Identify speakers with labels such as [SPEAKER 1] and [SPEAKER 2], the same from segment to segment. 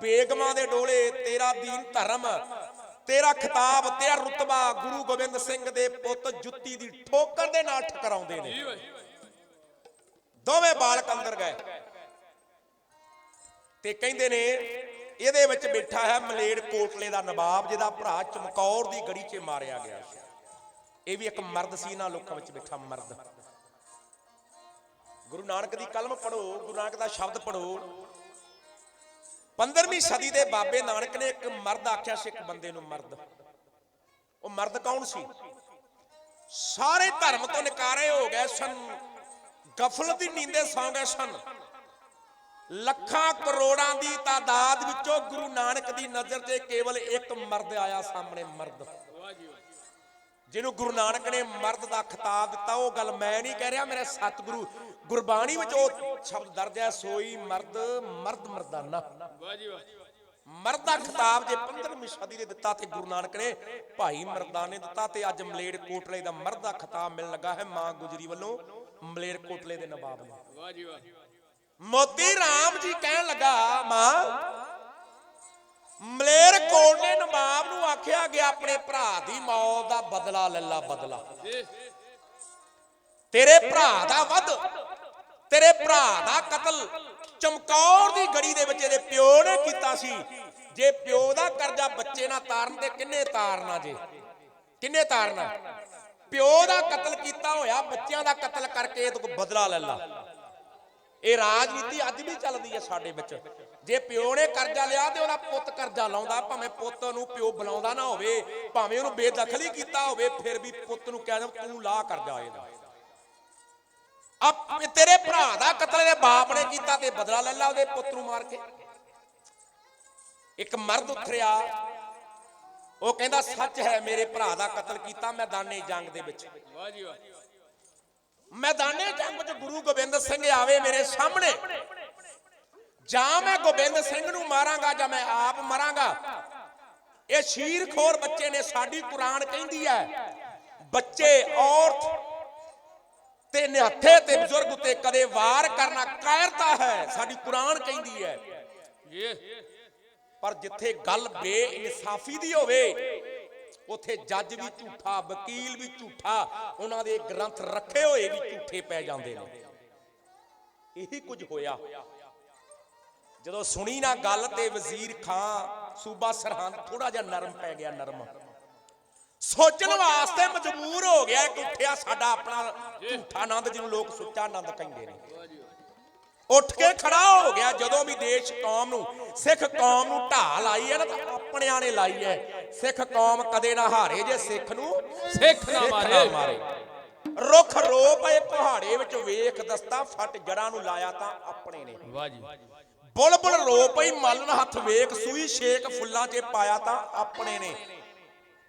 [SPEAKER 1] ਬੇਗਮਾਂ ਦੇ ਡੋਲੇ, ਤੇਰਾ ਦੀਨ ਧਰਮ, ਤੇਰਾ ਖਿਤਾਬ, ਤੇਰਾ ਰੁਤਬਾ ਗੁਰੂ ਗੋਬਿੰਦ ਸਿੰਘ ਦੇ ਪੁੱਤ ਜੁੱਤੀ ਦੀ ਠੋਕਰ ਦੇ ਨਾਲ ਠਕਰਾਉਂਦੇ ਨੇ। ਦੋਵੇਂ ਬਾਲਕ ਅੰਦਰ ਗਏ। ਤੇ ਕਹਿੰਦੇ ਨੇ, ਇਹਦੇ ਵਿੱਚ ਬੈਠਾ ਹੈ ਮਲੇੜ ਕੋਟਲੇ ਦਾ ਨਵਾਬ, ਜਿਹਦਾ ਭਰਾ ਚਮਕੌਰ ਦੀ ਗੜੀ 'ਚ ਮਾਰਿਆ ਗਿਆ ਇਹ ਵੀ ਇੱਕ ਮਰਦ ਸੀ, ਇਹਨਾਂ ਲੋਕਾਂ ਵਿੱਚ ਬੈਠਾ ਮਰਦ। ਗੁਰੂ ਨਾਨਕ ਦੀ ਕਲਮ ਪੜੋ ਗੁਰੂ ਨਾਨਕ ਦਾ ਸ਼ਬਦ ਪੜੋ 15ਵੀਂ ਸਦੀ ਦੇ ਬਾਬੇ ਨਾਨਕ ਨੇ ਇੱਕ ਮਰਦ ਆਖਿਆ ਸੀ, ਇੱਕ ਬੰਦੇ ਨੂੰ ਮਰਦ। ਉਹ ਮਰਦ ਕੌਣ ਸੀ? ਸਾਰੇ ਧਰਮ ਤੋਂ ਨਕਾਰੇ ਹੋ ਗਏ ਸਨ। ਗਫਲਤ ਦੀ ਨੀਂਦੇ ਸੌਂ ਗਏ ਸਨ। ਲੱਖਾਂ ਕਰੋੜਾਂ ਦੀ ਤਾਦਾਦ ਵਿੱਚੋਂ ਗੁਰੂ ਨਾਨਕ ਦੀ ਨਜ਼ਰ ਤੇ ਕੇਵਲ ਇੱਕ ਮਰਦ ਆਇਆ, ਸਾਹਮਣੇ ਮਰਦ। ਜਿਹਨੂੰ ਗੁਰੂ ਨਾਨਕ ਨੇ ਮਰਦ ਦਾ ਖਿਤਾਬ ਦਿੱਤਾ, ਉਹ ਗੱਲ ਮੈਂ ਨਹੀਂ ਕਹਿ ਰਿਹਾ, ਮੇਰੇ ਸਤਿਗੁਰੂ ਗੁਰਬਾਣੀ ਵਿੱਚ ਉਹ ਸ਼ਬਦ ਦਰਜ ਹੈ, ਸੋਈ ਮਰਦ ਮਰਦ ਮਰਦਾਨਾ।
[SPEAKER 2] ਵਾਹ ਜੀ ਵਾਹ
[SPEAKER 1] ਮਰਦ ਦਾ ਖਿਤਾਬ ਜੇ 15ਵੀਂ ਸਦੀ ਦੇ ਦਿੱਤਾ ਤੇ ਗੁਰੂ ਨਾਨਕ ਨੇ, ਭਾਈ ਮਰਦਾਨੇ ਦਿੱਤਾ ਤੇ ਅੱਜ ਮਲੇਰ ਕੋਟਲੇ ਦਾ ਮਰਦ ਦਾ ਖਿਤਾਬ ਮਿਲਣ ਲੱਗਾ ਹੈ ਮਾਂ ਗੁਜਰੀ ਵੱਲੋਂ, ਮਲੇਰ ਕੋਟਲੇ ਦੇ ਨਵਾਬ ਨੂੰ।
[SPEAKER 2] ਵਾਹ ਜੀ ਵਾਹ
[SPEAKER 1] ਮੋਤੀ ਰਾਮ ਜੀ ਕਹਿਣ ਲੱਗਾ, ਮਾਂ ਆਖਿਆ ਗਿਆ ਆਪਣੇ ਭਰਾ ਦੀ ਮੌਤ ਦਾ ਬਦਲਾ ਲੱਲਾ ਬਦਲਾ। ਤੇਰੇ ਭਰਾ ਦਾ ਵੱਧ, ਤੇਰੇ ਭਰਾ ਦਾ ਕਤਲ ਚਮਕੌਰ ਦੀ ਗੜੀ ਦੇ ਵਿੱਚ ਇਹਦੇ ਪਿਓ ਨੇ ਕੀਤਾ ਸੀ। ਜੇ ਪਿਓ ਦਾ ਕਰਜ਼ਾ ਬੱਚੇ ਨਾਲ ਤਾਰਨ ਤੇ ਕਿੰਨੇ ਤਾਰਨਾ ਜੇ? ਕਿੰਨੇ ਤਾਰਨਾ? ਪਿਓ ਦਾ ਕਤਲ ਕੀਤਾ ਹੋਇਆ, ਬੱਚਿਆਂ ਦਾ ਕਤਲ ਕਰਕੇ ਇਹ ਤੋਂ ਬਦਲਾ ਲੈ ਲਾ ਇਹ ਰਾਜਨੀਤੀ ਅੱਜ ਵੀ ਚੱਲਦੀ ਹੈ ਸਾਡੇ ਵਿੱਚ। ਜੇ ਪਿਓ ਨੇ ਕਰਜ਼ਾ ਲਿਆ ਤੇ ਉਹਦਾ ਪੁੱਤ ਕਰਜ਼ਾ ਲਾਉਂਦਾ, ਭਾਵੇਂ ਪੁੱਤ ਨੂੰ ਪਿਓ ਬੁਲਾਉਂਦਾ ਨਾ ਹੋਵੇ, ਭਾਵੇਂ ਉਹਨੂੰ ਬੇਦਖਲੀ ਕੀਤਾ ਹੋਵੇ, ਫਿਰ ਵੀ ਪੁੱਤ ਨੂੰ ਕਹਿ ਦਿੰਦਾ ਤੂੰ ਲਾ ਕਰਜ਼ਾ ਇਹਦਾ। ਆ ਤੇਰੇ ਭਰਾ ਦਾ ਕਤਲ ਇਹਦੇ ਬਾਪ ਨੇ ਕੀਤਾ ਤੇ ਬਦਲਾ ਲੈ ਲਾ ਉਹਦੇ ਪੁੱਤ ਨੂੰ ਮਾਰ ਕੇ। ਇੱਕ ਮਰਦ ਉਥਰਿਆ ਉਹ ਕਹਿੰਦਾ, ਸੱਚ ਹੈ, ਮੇਰੇ ਭਰਾ ਦਾ ਕਤਲ ਕੀਤਾ ਮੈਦਾਨੇ ਜੰਗ ਦੇ ਵਿੱਚ।
[SPEAKER 2] ਵਾਹ ਜੀ ਵਾਹ
[SPEAKER 1] ਮੈਦਾਨੇ ਜੰਗ ਵਿੱਚ ਗੁਰੂ ਗੋਬਿੰਦ ਸਿੰਘ ਆਵੇ ਮੇਰੇ ਸਾਹਮਣੇ। ਜਾਂ ਮੈਂ ਗੋਬਿੰਦ ਸਿੰਘ ਨੂੰ ਮਾਰਾਂਗਾ ਜਾਂ ਮੈਂ ਆਪ ਮਰਾਂਗਾ। ਇਹ ਸ਼ੀਰਖੋਰ ਬੱਚੇ ਨੇ ਸਾਡੀ ਕੁਰਾਨ ਕਹਿੰਦੀ ਹੈ, ਬੱਚੇ, ਔਰਤ ਤੇ ਨਿਹੱਥੇ ਤੇ ਬਜ਼ੁਰਗ ਉਤੇ ਕਦੇ ਵਾਰ ਕਰਨਾ ਕਾਇਰਤਾ ਹੈ, ਸਾਡੀ ਕੁਰਾਨ ਕਹਿੰਦੀ ਹੈ।
[SPEAKER 2] ਜੀ
[SPEAKER 1] ਪਰ ਜਿੱਥੇ ਗੱਲ ਬੇਇਨਸਾਫੀ ਦੀ ਹੋਵੇ, ਉਥੇ ਜੱਜ ਵੀ ਝੂਠਾ, ਵਕੀਲ ਵੀ ਝੂਠਾ, ਉਹਨਾਂ ਦੇ ਗ੍ਰੰਥ ਰੱਖੇ ਹੋਏ ਵੀ ਝੂਠੇ ਪੈ ਜਾਂਦੇ ਨੇ। ਇਹੀ ਕੁਝ ਹੋਇਆ। ਜਦੋਂ ਸੁਣੀ ਨਾ ਗੱਲ ਤੇ ਵਜ਼ੀਰ ਖਾਂ ਸੂਬਾ ਸਰਹੰਦ ਥੋੜਾ ਜਿਹਾ ਨਰਮ ਪੈ ਗਿਆ ਨਰਮ। ਸੋਚਣ ਵਾਸਤੇ ਮਜਬੂਰ ਹੋ ਗਿਆ ਕਿ ਉੱਠਿਆ ਸਾਡਾ ਆਪਣਾ ਝੂਠਾ ਆਨੰਦ ਜਿਹਨੂੰ ਲੋਕ ਸੁੱਚਾ ਆਨੰਦ ਕਹਿੰਦੇ ਨੇ। ਉੱਠ ਕੇ ਖੜਾ ਹੋ ਗਿਆ ਜਦੋਂ ਵੀ ਦੇਸ਼ ਕੌਮ ਨੂੰ ਸਿੱਖ ਕੌਮ ਨੂੰ ਢਾਹ ਲਾਈ ਹੈ ਨਾ ਤਾਂ ਆਪਣਿਆਂ ਨੇ ਲਾਈ ਹੈ। ਸਿੱਖ ਕੌਮ ਕਦੇ ਨਾ ਹਾਰੇ ਜੇ ਸਿੱਖ ਨੂੰ
[SPEAKER 2] ਸਿੱਖ ਨਾ ਮਾਰੇ।
[SPEAKER 1] ਮਾਰੇ। ਰੁੱਖ ਰੋ ਪਏ ਪਹਾੜੇ ਵਿੱਚ ਵੇਖ ਦਸਤਾ ਫਟ ਜੜਾਂ ਨੂੰ ਲਾਇਆ ਤਾਂ ਆਪਣੇ ਨੇ।
[SPEAKER 2] ਵਾਹ ਜੀ।
[SPEAKER 1] ਬੁਲਬੁਲ ਰੋ ਪਈ ਮਲਨ ਹੱਥ ਵੇਖ ਸੂਈ ਛੇਕ ਫੁੱਲਾਂ 'ਚ ਪਾਇਆ ਤਾਂ ਆਪਣੇ ਨੇ।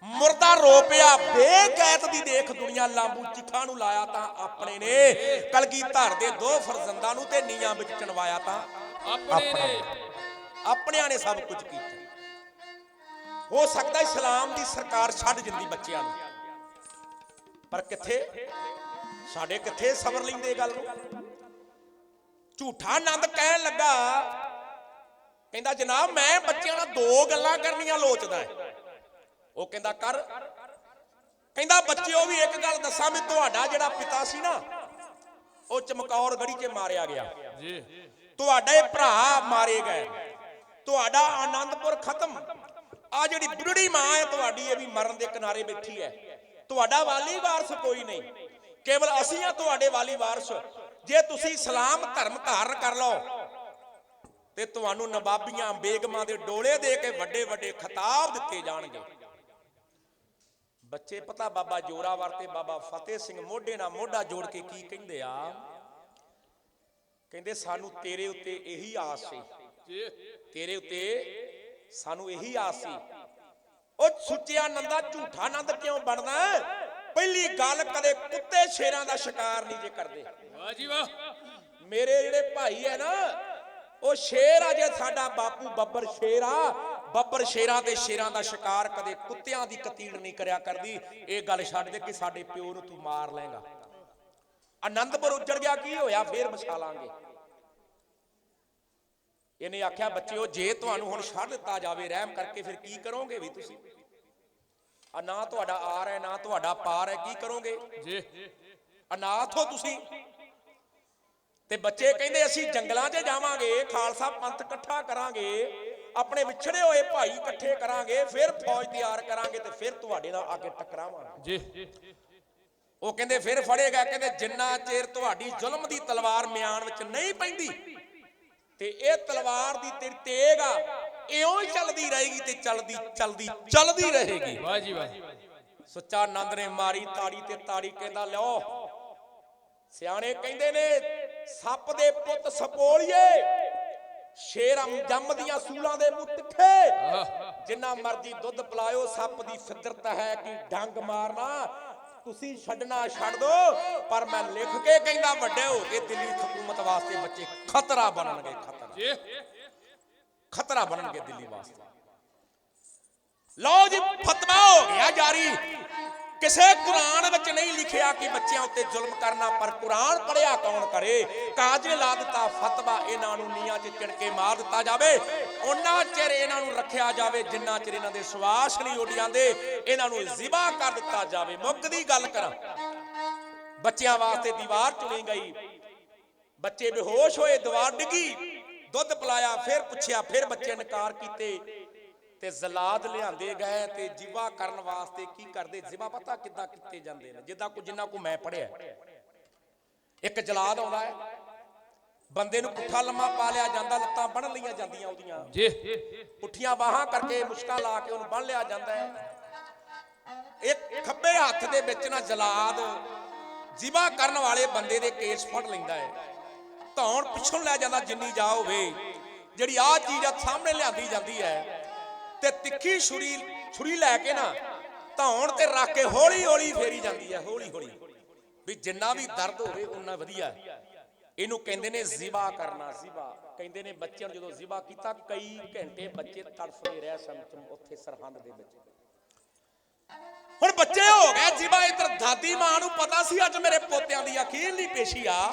[SPEAKER 1] ਮੁਰਦਾ ਰੋ ਪਿਆ ਬੇਕੈਤ ਦੀ ਦੇਖ ਦੁਨੀਆ ਲਾਂਬੂ ਚਿੱਖਾਂ ਨੂੰ ਲਾਇਆ ਤਾਂ ਆਪਣੇ ਨੇ। ਕਲਗੀ ਧਰ ਦੇ ਦੋ ਫਰਜ਼ੰਦਾਂ ਨੂੰ ਤੇ ਨੀਆਂ ਵਿੱਚ ਚਣਵਾਇਆ ਤਾਂ
[SPEAKER 2] ਆਪਣੇ ਨੇ।
[SPEAKER 1] ਆਪਣਿਆਂ ਨੇ ਸਭ ਕੁਝ ਕੀਤਾ। ਹੋ ਸਕਦਾ ਇਸਲਾਮ ਦੀ ਸਰਕਾਰ ਛੱਡ ਜਿੰਦੀ ਬੱਚਿਆਂ ਨੂੰ। ਪਰ ਕਿੱਥੇ? ਸਾਡੇ ਕਿੱਥੇ ਸਬਰ ਲੈਂਦੇ ਗੱਲ ਨੂੰ? ਝੂਠਾ ਆਨੰਦ ਕਹਿਣ ਲੱਗਾ। ਕਹਿੰਦਾ ਜਨਾਬ ਮੈਂ ਬੱਚਿਆਂ ਨਾਲ ਦੋ ਗੱਲਾਂ ਕਰਨੀਆਂ ਲੋਚਦਾ ਹੈ। ਉਹ ਕਹਿੰਦਾ ਕਰ। ਕਹਿੰਦਾ ਬੱਚਿਓ ਵੀ ਇੱਕ ਗੱਲ ਦੱਸਾਂ ਵੀ ਤੁਹਾਡਾ ਜਿਹੜਾ ਪਿਤਾ ਸੀ ਨਾ ਉਹ ਚਮਕੌਰ ਗੜੀ 'ਚ ਮਾਰਿਆ ਗਿਆ।
[SPEAKER 2] ਜੀ।
[SPEAKER 1] ਤੁਹਾਡੇ ਭਰਾ ਮਾਰੇ ਗਏ। ਤੁਹਾਡਾ ਆਨੰਦਪੁਰ ਖਤਮ। ਆ ਜਿਹੜੀ ਬੁੱਢੜੀ ਮਾਂ ਹੈ ਤੁਹਾਡੀ ਇਹ ਵੀ ਮਰਨ ਦੇ ਕਿਨਾਰੇ ਬੈਠੀ ਹੈ। ਤੁਹਾਡਾ ਵਾਲੀ ਵਾਰਸ ਕੋਈ ਨਹੀਂ। ਕੇਵਲ ਅਸੀਂ ਆ ਤੁਹਾਡੇ ਵਾਲੀ ਵਾਰਸ। ਜੇ ਤੁਸੀਂ ਇਸਲਾਮ ਧਰਮ ਧਾਰਨ ਕਰ ਲਓ, ਤੇ ਤੁਹਾਨੂੰ ਨਵਾਬੀਆਂ ਬੇਗਮਾਂ ਦੇ ਡੋਲੇ ਦੇ ਕੇ ਵੱਡੇ ਵੱਡੇ ਖਿਤਾਬ ਦਿੱਤੇ ਜਾਣਗੇ। ਬੱਚੇ ਪਤਾ ਬਾਬਾ ਜੋਰਾਵਰ ਤੇ ਬਾਬਾ ਫਤਿਹ ਸਿੰਘ ਮੋਢੇ ਨਾਲ ਮੋਢਾ ਜੋੜ ਕੇ ਕੀ ਕਹਿੰਦੇ ਆ? ਕਹਿੰਦੇ, ਸਾਨੂੰ ਤੇਰੇ ਉੱਤੇ ਇਹੀ ਆਸ ਸੀ। ਤੇਰੇ ਉੱਤੇ ਸਾਨੂੰ ਇਹੀ ਆਸ ਸੀ। ਉਹ ਸੁੱਚਿਆ ਨੰਦਾ ਝੂਠਾ ਨੰਦ ਕਿਉਂ ਬਣਦਾ? ਪਹਿਲੀ ਗੱਲ ਕਦੇ ਕੁੱਤੇ ਸ਼ੇਰਾਂ ਦਾ ਸ਼ਿਕਾਰ ਨਹੀਂ ਜੇ ਕਰਦੇ।
[SPEAKER 2] ਵਾਹ ਜੀ ਵਾਹ।
[SPEAKER 1] ਮੇਰੇ ਜਿਹੜੇ ਭਾਈ ਹੈ ਨਾ ਉਹ ਸ਼ੇਰ ਆ ਜੇ ਸਾਡਾ ਬਾਪੂ ਬੱਬਰ ਸ਼ੇਰ ਆ। ਬੱਬਰ ਸ਼ੇਰਾਂ ਤੇ ਸ਼ੇਰਾਂ ਦਾ ਸ਼ਿਕਾਰ ਕਦੇ ਕੁੱਤਿਆਂ ਦੀ ਕਤੀੜ ਨਹੀਂ ਕਰਿਆ ਕਰਦੀ। ਇਹ ਗੱਲ ਛੱਡ ਦੇ ਕਿ ਸਾਡੇ ਪਿਓ ਨੂੰ ਤੂੰ ਮਾਰ ਲੇਗਾ ਆਨੰਦਪੁਰ ਉੱਜੜ ਗਿਆ ਕੀ ਹੋਇਆ? ਫੇਰ ਮਛਾ ਲਾਂਗੇ ਇਹਨੇ ਆਖਿਆ ਬੱਚਿਓ ਜੇ ਤੁਹਾਨੂੰ ਹੁਣ ਛੱਡ ਦਿੱਤਾ ਜਾਵੇ ਰਹਿਮ ਕਰਕੇ ਫਿਰ ਕੀ ਕਰੋਗੇ ਵੀ ਤੁਸੀਂ? ਆ ਨਾ ਤੁਹਾਡਾ ਆਰ ਹੈ ਨਾ ਤੁਹਾਡਾ ਪਾਰ ਹੈ ਕੀ ਕਰੋਗੇ?
[SPEAKER 2] ਜੀ।
[SPEAKER 1] ਅਨਾਥ ਹੋ ਤੁਸੀਂ। ਤੇ ਬੱਚੇ ਕਹਿੰਦੇ ਅਸੀਂ ਜੰਗਲਾਂ 'ਚ ਜਾਵਾਂਗੇ ਖਾਲਸਾ ਪੰਥ ਇਕੱਠਾ ਕਰਾਂਗੇ ਆਪਣੇ ਵਿਛੜੇ ਹੋਏ ਭਾਈ ਇਕੱਠੇ ਕਰਾਂਗੇ ਫਿਰ ਫੌਜ ਤਿਆਰ ਕਰਾਂਗੇ ਤੇ ਫਿਰ ਤੁਹਾਡੇ ਨਾਲ ਆ ਕੇ ਟਕਰਾਵਾਂਗੇ।
[SPEAKER 2] ਜੀ।
[SPEAKER 1] ਉਹ ਕਹਿੰਦੇ ਫਿਰ ਫੜੇਗਾ ਕਹਿੰਦੇ ਜਿੰਨਾ ਚਿਰ ਤੁਹਾਡੀ ਜ਼ੁਲਮ ਦੀ ਤਲਵਾਰ ਮਿਆਨ ਵਿੱਚ ਨਹੀਂ ਪੈਂਦੀ ਤੇ ਇਹ ਤਲਵਾਰ ਦੀ ਤੇਰੀ ਤੇਗ ਆ ਇਉਂ ਹੀ ਚੱਲਦੀ ਰਹੇਗੀ ਤੇ ਚੱਲਦੀ ਚੱਲਦੀ ਚੱਲਦੀ ਰਹੇਗੀ।
[SPEAKER 2] ਵਾਹ ਜੀ ਵਾਹ
[SPEAKER 1] ਸੁੱਚਾ ਆਨੰਦ ਨੇ ਮਾਰੀ ਤਾੜੀ ਤੇ ਤਾੜੀ ਕਹਿੰਦਾ ਲਿਓ ਸਿਆਣੇ ਕਹਿੰਦੇ ਨੇ ਸੱਪ ਦੇ ਪੁੱਤ ਸਪੋਲੀਏ। ਸ਼ੇਰ ਅਮ ਜੰਮਦੀਆਂ ਸੂਲਾਂ ਦੇ
[SPEAKER 2] ਆਹ,
[SPEAKER 1] ਜਿੰਨਾ ਮਰਜ਼ੀ ਦੁੱਧ ਪਿਲਾਇਓ ਸੱਪ ਦੀ ਫਿਤਰਤ ਹੈ ਕਿ ਡੰਗ ਮਾਰਨਾ। ਤੁਸੀਂ ਛੱਡਣਾ ਛੱਡ ਦੋ ਪਰ ਮੈਂ ਲਿਖ ਕੇ ਕਹਿੰਦਾ ਵੱਡੇ ਹੋ ਕੇ ਦਿੱਲੀ ਹਕੂਮਤ ਵਾਸਤੇ ਬੱਚੇ ਖਤਰਾ ਬਣਨਗੇ ਖਤਰਾ।
[SPEAKER 2] ਜੀ।
[SPEAKER 1] ਖਤਰਾ ਬਣਨਗੇ ਦਿੱਲੀ ਵਾਸਤੇ। ਲਓ ਜੀ ਫਤਵਾ ਹੋ ਗਿਆ ਜਾਰੀ। ਕਿਸੇ ਕੁਰਾਨ ਵਿੱਚ ਨਹੀਂ ਲਿਖਿਆ ਕਿ ਬੱਚਿਆਂ ਉੱਤੇ ਜ਼ੁਲਮ ਕਰਨਾ, ਪਰ ਕੁਰਾਨ ਪੜਿਆ ਕੌਣ ਕਰੇ? ਕਾਜ਼ੇ ਲਾ ਦਿੱਤਾ ਫਤਵਾ, ਇਹਨਾਂ ਨੂੰ ਨੀਆਂ 'ਚ ਚਿਣ ਮਾਰ ਦਿੱਤਾ ਜਾਵੇ। ਉਹਨਾਂ ਚਿਰ ਇਹਨਾਂ ਨੂੰ ਰੱਖਿਆ ਜਾਵੇ, ਜਿੰਨਾ ਚਿਰ ਇਹਨਾਂ ਦੇ ਸਵਾਸ ਨਹੀਂ ਉੱਡ ਜਾਂਦੇ, ਇਹਨਾਂ ਨੂੰ ਜ਼ਿਬਾ ਕਰ ਦਿੱਤਾ ਜਾਵੇ। ਮੁੱਕ ਦੀ ਗੱਲ ਕਰਾਂ, ਬੱਚਿਆਂ ਵਾਸਤੇ ਦੀਵਾਰ ਚੁਣੀ ਗਈ। ਬੱਚੇ ਬੇਹੋਸ਼ ਹੋਏ, ਦੀਵਾਰ ਡਿੱਗੀ, ਦੁੱਧ ਪਿਲਾਇਆ, ਫਿਰ ਪੁੱਛਿਆ, ਫਿਰ ਬੱਚੇ ਇਨਕਾਰ ਕੀਤੇ। ਤੇ ਜ਼ਲਾਦ ਲਿਆਂਦੇ ਗਏ ਤੇ ਜਿਵਾ ਕਰਨ ਵਾਸਤੇ ਕੀ ਕਰਦੇ? ਜਿਵਾ ਪਤਾ ਕਿੱਦਾਂ ਕੀਤੇ ਜਾਂਦੇ ਨੇ? ਜਿੱਦਾਂ ਕੋ ਜਿੰਨਾ ਕੋ ਮੈਂ ਪੜਿਆ ਇੱਕ ਜਲਾਦ ਆਉਂਦਾ ਹੈ। ਬੰਦੇ ਨੂੰ ਪੁੱਠਾ ਲੰਮਾ ਪਾ ਲਿਆ ਜਾਂਦਾ ਲੱਤਾਂ ਬੰਨ ਲਈਆਂ ਜਾਂਦੀਆਂ ਉਹਦੀਆਂ।
[SPEAKER 2] ਜੀ।
[SPEAKER 1] ਪੁੱਠੀਆਂ ਬਾਹਾਂ ਕਰਕੇ ਮੁਸ਼ਕਲ ਲਾ ਕੇ ਉਹਨੂੰ ਬੰਨ ਲਿਆ ਜਾਂਦਾ ਹੈ। ਇੱਕ ਖੱਬੇ ਹੱਥ ਦੇ ਵਿੱਚ ਨਾ ਜਲਾਦ ਜਿਵਾ ਕਰਨ ਵਾਲੇ ਬੰਦੇ ਦੇ ਕੇਸ ਫੜ ਲੈਂਦਾ ਹੈ। ਧੌਣ ਪਿੱਛੋਂ ਲੈ ਜਾਂਦਾ ਜਿੰਨੀ ਜਾ ਹੋਵੇ। ਜਿਹੜੀ ਆਹ ਚੀਜ਼ ਆ ਸਾਹਮਣੇ ਲਿਆਂਦੀ ਜਾਂਦੀ ਹੈ। ਤੇ ਤਿੱਖੀ ਛੁਰੀ ਛੁਰੀ ਲੈ ਕੇ ਨਾ ਧੌਣ ਤੇ ਰੱਖ ਕੇ ਹੌਲੀ ਹੌਲੀ ਫੇਰੀ ਜਾਂਦੀ ਹੈ ਹੌਲੀ ਹੌਲੀ ਵੀ ਜਿੰਨਾ ਵੀ ਦਰਦ ਹੋਵੇ ਉਨਾ ਵਧੀਆ। ਇਹਨੂੰ ਕਹਿੰਦੇ ਨੇ ਜ਼ਿਬਾ ਕਰਨਾ, ਜ਼ਿਬਾ। ਕਹਿੰਦੇ ਨੇ ਬੱਚਿਆਂ ਨੂੰ ਜਦੋਂ ਜ਼ਿਬਾ ਕੀਤਾ, ਕਈ ਘੰਟੇ ਬੱਚੇ ਤੜਫਦੇ ਰਹਿ ਸਨ ਉੱਥੇ ਸਰਹੰਦ ਦੇ ਵਿੱਚ। ਹੁਣ ਬੱਚੇ ਹੋ ਗਏ, ਜਿਬਾ ਇਧਰ ਦਾਦੀ ਮਾਂ ਨੂੰ ਪਤਾ ਸੀ, ਅੱਜ ਮੇਰੇ ਪੋਤਿਆਂ ਦੀ ਅਖੀਰਲੀ ਪੇਸ਼ੀ ਆ।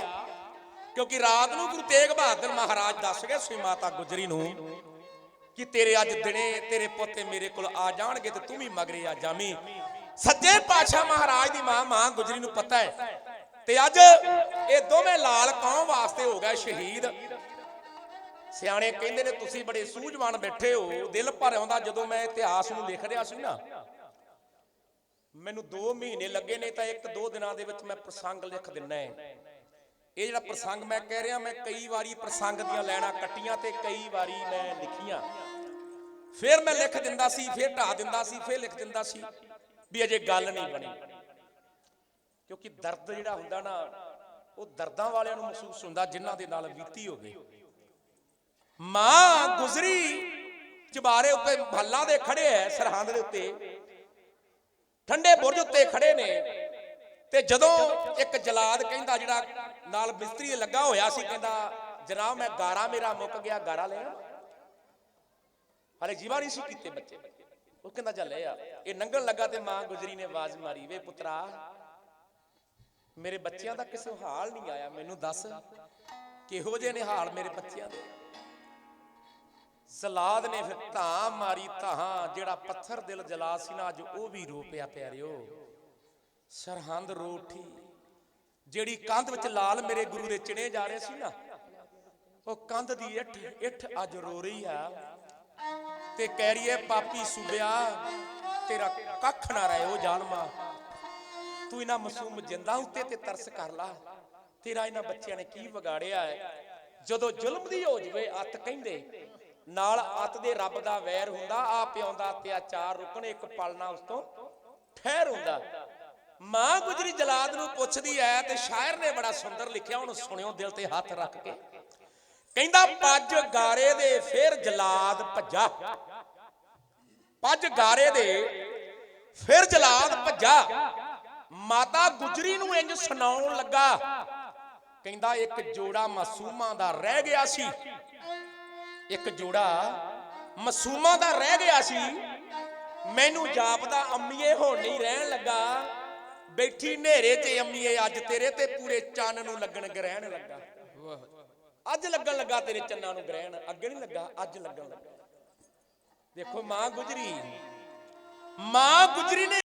[SPEAKER 1] ਕਿਉਂਕਿ ਰਾਤ ਨੂੰ ਗੁਰੂ ਤੇਗ ਬਹਾਦਰ ਮਹਾਰਾਜ ਦੱਸ ਗਏ, ਸ੍ਰੀ ਮਾਤਾ ਗੁਜਰੀ ਨੂੰ ਕਿ ਤੇਰੇ ਅੱਜ ਦਿਨੇ ਤੇਰੇ ਪੋਤੇ ਮੇਰੇ ਕੋਲ ਆ ਜਾਣਗੇ ਤੇ ਤੂੰ ਵੀ ਮਗਰੇ ਆ ਜਾਵੀਂ। ਸੱਜੇ ਪਾਤਸ਼ਾਹ ਮਹਾਰਾਜ ਦੀ ਮਾਂ ਮਾਂ ਗੁਜਰੀ ਨੂੰ ਪਤਾ ਹੈ। ਤੇ ਅੱਜ ਇਹ ਦੋਵੇਂ ਲਾਲ ਕੌਮ ਵਾਸਤੇ ਹੋ ਗਏ ਸ਼ਹੀਦ। ਸਿਆਣੇ ਕਹਿੰਦੇ ਨੇ, ਤੁਸੀਂ ਬੜੇ ਸੂਝਵਾਨ ਬੈਠੇ ਹੋ। ਦਿਲ ਭਰ ਆਉਂਦਾ ਜਦੋਂ ਮੈਂ ਇਤਿਹਾਸ ਨੂੰ ਲਿਖ ਰਿਹਾ ਸੀ ਨਾ। ਮੈਨੂੰ 2 ਮਹੀਨੇ ਲੱਗੇ ਨੇ ਤਾਂ ਇੱਕ ਦੋ ਦਿਨਾਂ ਦੇ ਵਿੱਚ ਮੈਂ ਪ੍ਰਸੰਗ ਲਿਖ ਦਿੰਨਾ ਹੈ। ਇਹ ਜਿਹੜਾ ਪ੍ਰਸੰਗ ਮੈਂ ਕਹਿ ਰਿਹਾ, ਮੈਂ ਕਈ ਵਾਰੀ ਪ੍ਰਸੰਗ ਦੀਆਂ ਲੈਣਾ ਕੱਟੀਆਂ ਤੇ ਕਈ ਵਾਰੀ ਮੈਂ ਲਿਖੀਆਂ। ਫਿਰ ਮੈਂ ਲਿਖ ਦਿੰਦਾ ਸੀ, ਫਿਰ ਢਾ ਦਿੰਦਾ ਸੀ, ਫਿਰ ਲਿਖ ਦਿੰਦਾ ਸੀ ਵੀ ਅਜੇ ਗੱਲ ਨਹੀਂ ਬਣੀ। ਕਿਉਂਕਿ ਦਰਦ ਜਿਹੜਾ ਹੁੰਦਾ ਨਾ, ਉਹ ਦਰਦਾਂ ਵਾਲਿਆਂ ਨੂੰ ਮਹਿਸੂਸ ਹੁੰਦਾ, ਜਿਨ੍ਹਾਂ ਦੇ ਨਾਲ ਬੀਤੀ ਹੋਵੇ। ਮਾਂ ਗੁਜ਼ਰੀ, ਚਬਾਰੇ ਉੱਤੇ ਮਹੱਲਾ ਦੇ ਖੜੇ ਐ ਸਰਹੰਦ ਦੇ ਉੱਤੇ। ਠੰਡੇ ਬੁਰਜ ਉੱਤੇ ਖੜੇ ਨੇ। ਤੇ ਜਦੋਂ ਇੱਕ ਜਲਾਦ ਕਹਿੰਦਾ ਜਿਹੜਾ ਨਾਲ ਮਿਸਤਰੀ ਦੇ ਲੱਗਾ ਹੋਇਆ ਸੀ, ਕਹਿੰਦਾ, ਜਨਾਬ, ਮੈਂ ਗਾਰਾ ਮੇਰਾ ਮੁੱਕ ਗਿਆ, ਗਾਰਾ ਲੈ ਹਲੇ ਜੀਵਾ ਨਹੀਂ ਸੀ ਕੀਤੇ ਬੱਚੇ। ਉਹ ਕਹਿੰਦਾ ਚੱਲ ਲੈ ਆ। ਇਹ ਨੰਗਣ ਲੱਗਾ ਤੇ ਮਾਂ ਗੁਜਰੀ ਨੇ ਆਵਾਜ਼ ਮਾਰੀ, ਵੇ ਪੁੱਤਰਾ, ਮੇਰੇ ਬੱਚਿਆਂ ਦਾ ਕਿਸੇ ਹਾਲ ਨਹੀਂ ਆਇਆ। ਮੈਨੂੰ ਦੱਸ, ਕਿਹੋ ਜਿਹੇ ਨੇ ਹਾਲ ਮੇਰੇ ਬੱਚਿਆਂ ਦੇ? ਸਲਾਦ ਨੇ ਫਿਰ ਧਾਂ ਮਾਰੀ, ਧਾਂ, ਜਿਹੜਾ ਪੱਥਰ ਦਿਲ ਜਲਾ ਸੀ ਨਾ, ਅੱਜ ਉਹ ਵੀ ਰੋ ਪਿਆ ਪਿਆਰਿਓ ਸਰਹੰਦ ਰੋ ਉੱਠੀ ਜਿਹੜੀ ਕੰਧ ਵਿੱਚ ਲਾਲ ਮੇਰੇ ਗੁਰੂ ਦੇ ਚਿਣੇ ਜਾ ਰਹੇ ਸੀ ਨਾ, ਉਹ ਕੰਧ ਦੀ ਇੱਠ ਇੱਠ ਅੱਜ ਰੋ ਰਹੀ ਆ। ਤੇ ਕਹਿ ਰਹੀ ਹੈ ਪਾਪੀ ਸੁਬਿਆ, ਤੇਰਾ ਕੱਖ ਨਾ ਰਹੇ ਉਹ ਜਾਲਮਾ ਤੂੰ ਇਹਨਾਂ ਮਾਸੂਮ ਜਿੰਦਾ ਉੱਤੇ ਤੇ ਤਰਸ ਕਰ ਲਾ। ਤੇਰਾ ਇਹਨਾਂ ਬੱਚਿਆਂ ਨੇ ਕੀ ਵਿਗਾੜਿਆ ਹੈ? ਜਦੋਂ ਜ਼ੁਲਮ ਦੀ ਹੋ ਜਵੇ, ਅੱਤ ਕਹਿੰਦੇ, ਨਾਲ ਅੱਤ ਦੇ ਰੱਬ ਦਾ ਵੈਰ ਹੁੰਦਾ ਆ ਪਿਆਉਂਦਾ ਅਤਿਆਚਾਰ ਰੁਕਣ, ਇੱਕ ਪਲ ਨਾ ਉਸ ਤੋਂ ਠਹਿਰ ਹੁੰਦਾ। ਮਾਂ ਗੁਜਰੀ ਜਲਾਦ ਨੂੰ ਪੁੱਛਦੀ ਐ ਤੇ ਸ਼ਾਇਰ ਨੇ ਬੜਾ ਸੁੰਦਰ ਲਿਖਿਆ ਹੁਣ ਸੁਣਿਓ ਦਿਲ ਤੇ ਹੱਥ ਰੱਖ ਕੇ। ਕਹਿੰਦਾ, ਪੱਜ ਗਾਰੇ ਦੇ ਫਿਰ ਜਲਾਦ ਭੱਜਾ। ਪੱਜ ਗਾਰੇ ਦੇ ਫਿਰ ਜਲਾਦ ਭੱਜਾ। ਮਾਤਾ ਗੁਜਰੀ ਨੂੰ ਇੰਜ ਸੁਣਾਉਣ ਲੱਗਾ। ਕਹਿੰਦਾ, ਇੱਕ ਜੋੜਾ ਮਾਸੂਮਾਂ ਦਾ ਰਹਿ ਗਿਆ ਸੀ। ਇੱਕ ਜੋੜਾ ਮਾਸੂਮਾਂ ਦਾ ਰਹਿ ਗਿਆ ਸੀ। ਮੈਨੂੰ ਜਾਪਦਾ ਅੰਮੀਏ ਹੁਣ ਨਹੀਂ ਰਹਿਣ ਲੱਗਾ। ਬੈਠੀ ਹਨੇਰੇ 'ਚ ਅੰਮੀਏ, ਅੱਜ ਤੇਰੇ ਤੇ ਪੂਰੇ ਚੰਨ ਨੂੰ ਲੱਗਣ ਗ੍ਰਹਿਣ ਲੱਗਾ। ਅੱਜ ਲੱਗਣ ਲੱਗਾ ਤੇਰੇ ਚੰਨਾਂ ਨੂੰ ਗ੍ਰਹਿਣ, ਅੱਗੇ ਨਹੀਂ ਲੱਗਾ, ਅੱਜ ਲੱਗਣ ਲੱਗਾ। ਦੇਖੋ, ਮਾਂ ਗੁਜਰੀ ਮਾਂ ਗੁਜਰੀ ਨੇ